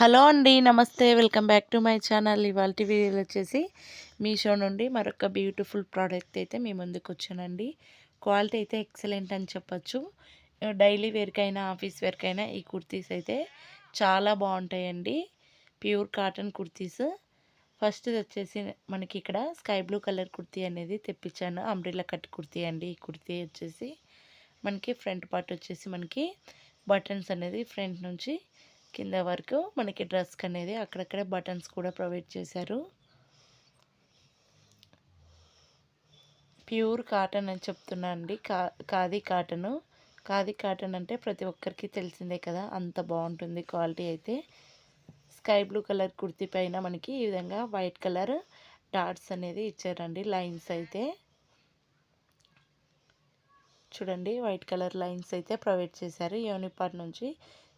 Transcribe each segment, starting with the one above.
Hello అండి నమస్తే. Welcome back to my channel. ఇవాళ వీడియోలు వచ్చేసి మీషో నుండి మరొక బ్యూటిఫుల్ ప్రోడక్ట్ అయితే మీ ముందుకు వచ్చానండి. క్వాలిటీ అయితే ఎక్సలెంట్ అని చెప్పచ్చు. డైలీ వేర్కైనా ఆఫీస్ వేర్కైనా ఈ కుర్తీస్ అయితే చాలా బాగుంటాయండి. Pure cotton kurtis. ఫస్ట్ వచ్చేసి మనకి ఇక్కడ స్కై బ్లూ కలర్ కుర్తీ అనేది తెప్పించాను. అంబ్రిల్లా కట్ కుర్తీ అండి ఈ కుర్తీ వచ్చేసి. మనకి ఫ్రంట్ పార్ట్ వచ్చేసి మనకి బటన్స్ అనేది ఫ్రంట్ నుంచి కింద వరకు మనకి డ్రెస్కి అనేది అక్కడక్కడ బటన్స్ కూడా ప్రొవైడ్ చేశారు. ప్యూర్ కాటన్ అని చెప్తున్నా అండి. కా ఖాదీ కాటను. ఖాదీ కాటన్ అంటే ప్రతి ఒక్కరికి తెలిసిందే కదా అంత బాగుంటుంది క్వాలిటీ అయితే. స్కై బ్లూ కలర్ కుర్తీ పైన మనకి ఈ విధంగా వైట్ కలర్ డాట్స్ అనేది ఇచ్చారండి లైన్స్ అయితే. చూడండి వైట్ కలర్ లైన్స్ అయితే ప్రొవైడ్ చేశారు. యూనిపార్ట్ నుంచి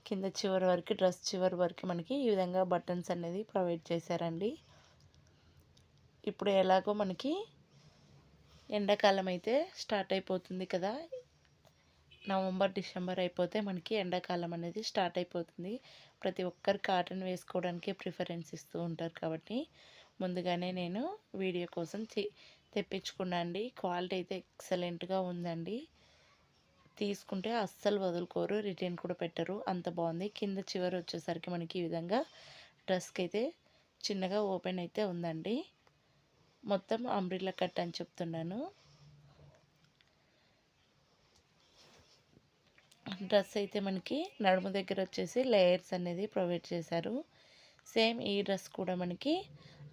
కింద చివరి వరకు డ్రెస్ చివరి వరకు మనకి ఈ విధంగా బటన్స్ అనేది ప్రొవైడ్ చేశారండి. ఇప్పుడు ఎలాగో మనకి ఎండాకాలం అయితే స్టార్ట్ అయిపోతుంది కదా. నవంబర్ డిసెంబర్ అయిపోతే మనకి ఎండాకాలం అనేది స్టార్ట్ అయిపోతుంది. ప్రతి ఒక్కరు కాటన్ వేసుకోవడానికి ప్రిఫరెన్స్ ఇస్తూ ఉంటారు కాబట్టి ముందుగానే నేను వీడియో కోసం తెప్పించుకున్నాండి క్వాలిటీ అయితే ఎక్సలెంట్గా ఉందండి. తీసుకుంటే అస్సలు వదులుకోరు రిటర్న్ కూడా పెట్టరు. అంత బాగుంది. కింద చివరి వచ్చేసరికి మనకి ఈ విధంగా డ్రెస్కి అయితే చిన్నగా ఓపెన్ అయితే ఉందండి. మొత్తం అంబ్రిల్లా కట్ అని చెప్తున్నాను. డ్రెస్ అయితే మనకి నడుము దగ్గర వచ్చేసి లేయర్స్ అనేది ప్రొవైడ్ చేశారు. సేమ్ ఈ డ్రెస్ కూడా మనకి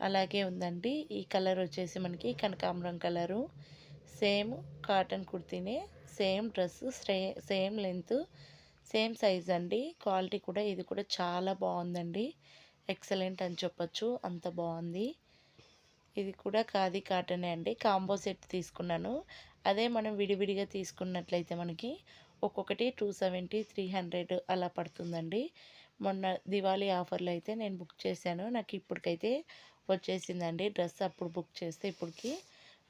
అలాగే ఉందండి. ఈ కలర్ వచ్చేసి మనకి కనకాంబరం colour. Same cotton కుర్తీనే same dress same length same size అండి. క్వాలిటీ కూడా ఇది కూడా చాలా బాగుందండి. ఎక్సలెంట్ అని చెప్పచ్చు. అంత బాగుంది. ఇది కూడా ఖాదీ కాటనే అండి. కాంబో సెట్ తీసుకున్నాను. అదే మనం విడివిడిగా తీసుకున్నట్లయితే మనకి ఒక్కొక్కటి టూ సెవెంటీ త్రీ హండ్రెడ్ అలా పడుతుందండి. మొన్న దివాళీ ఆఫర్లో అయితే నేను బుక్ చేశాను. నాకు ఇప్పటికైతే వచ్చేసిందండి డ్రెస్ అప్పుడు బుక్ చేస్తే ఇప్పటికి.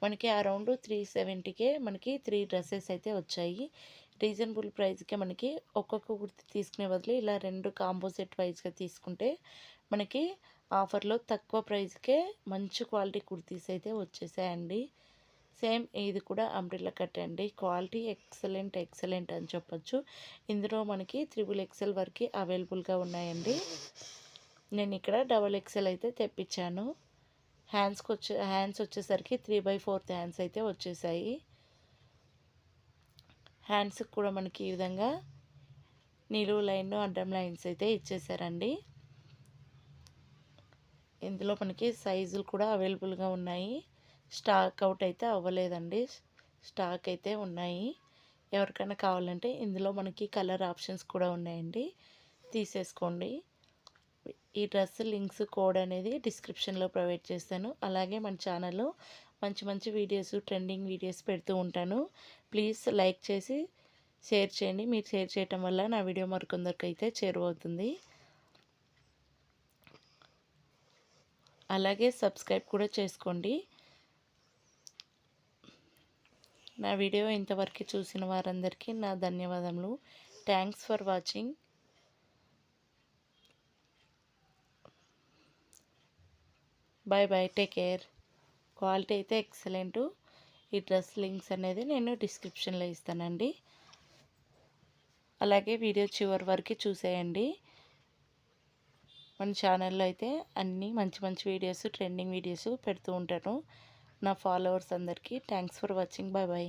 మనకి అరౌండ్ త్రీ సెవెంటీకే మనకి త్రీ డ్రెస్సెస్ అయితే వచ్చాయి. రీజనబుల్ ప్రైస్కే మనకి ఒక్కొక్క కుర్తి తీసుకునే బదులు ఇలా రెండు కాంపోజిట్ వైజ్గా తీసుకుంటే మనకి ఆఫర్లో తక్కువ ప్రైస్కే మంచి క్వాలిటీ కుర్తీస్ అయితే వచ్చేసాయండి. సేమ్ ఇది కూడా అంబ్రిల్లా కట్ అండి. క్వాలిటీ ఎక్సలెంట్ ఎక్సలెంట్ అని చెప్పొచ్చు. ఇందులో మనకి త్రిబుల్ ఎక్సెల్ వరకు అవైలబుల్గా ఉన్నాయండి. నేను ఇక్కడ డబల్ ఎక్సెల్ అయితే తెప్పించాను. హ్యాండ్స్కి వచ్చే హ్యాండ్స్ వచ్చేసరికి త్రీ బై ఫోర్త్ హ్యాండ్స్ అయితే వచ్చేసాయి. హ్యాండ్స్కి కూడా మనకి ఈ విధంగా నిలువు లైన్ అడ్డం లైన్స్ అయితే ఇచ్చేసారండి. ఇందులో మనకి సైజులు కూడా అవైలబుల్గా ఉన్నాయి. స్టాక్ అవుట్ అయితే అవ్వలేదండి. స్టాక్ అయితే ఉన్నాయి. ఎవరికైనా కావాలంటే ఇందులో మనకి కలర్ ఆప్షన్స్ కూడా ఉన్నాయండి. తీసేసుకోండి. ఈ డ్రెస్ లింక్స్ కోడ్ అనేది డిస్క్రిప్షన్లో ప్రొవైడ్ చేస్తాను. అలాగే మన ఛానల్లో మంచి మంచి వీడియోస్ ట్రెండింగ్ వీడియోస్ పెడుతూ ఉంటాను. ప్లీజ్ లైక్ చేసి షేర్ చేయండి. మీరు షేర్ చేయటం వల్ల నా వీడియో మరికొందరికి అయితే చేరువవుతుంది. అలాగే సబ్స్క్రైబ్ కూడా చేసుకోండి. నా వీడియో ఇంతవరకు చూసిన వారందరికీ నా ధన్యవాదములు. Thanks for watching. Bye bye take care. Quality అయితే ఎక్సలెంటు. ఈ డ్రెస్ లింక్స్ అనేది నేను డిస్క్రిప్షన్లో ఇస్తానండి. అలాగే వీడియో చివరి వరకు చూసేయండి. మన ఛానల్లో అయితే అన్నీ మంచి మంచి వీడియోస్ ట్రెండింగ్ వీడియోస్ పెడుతూ ఉంటాను. నా ఫాలోవర్స్ అందరికీ thanks for watching. Bye bye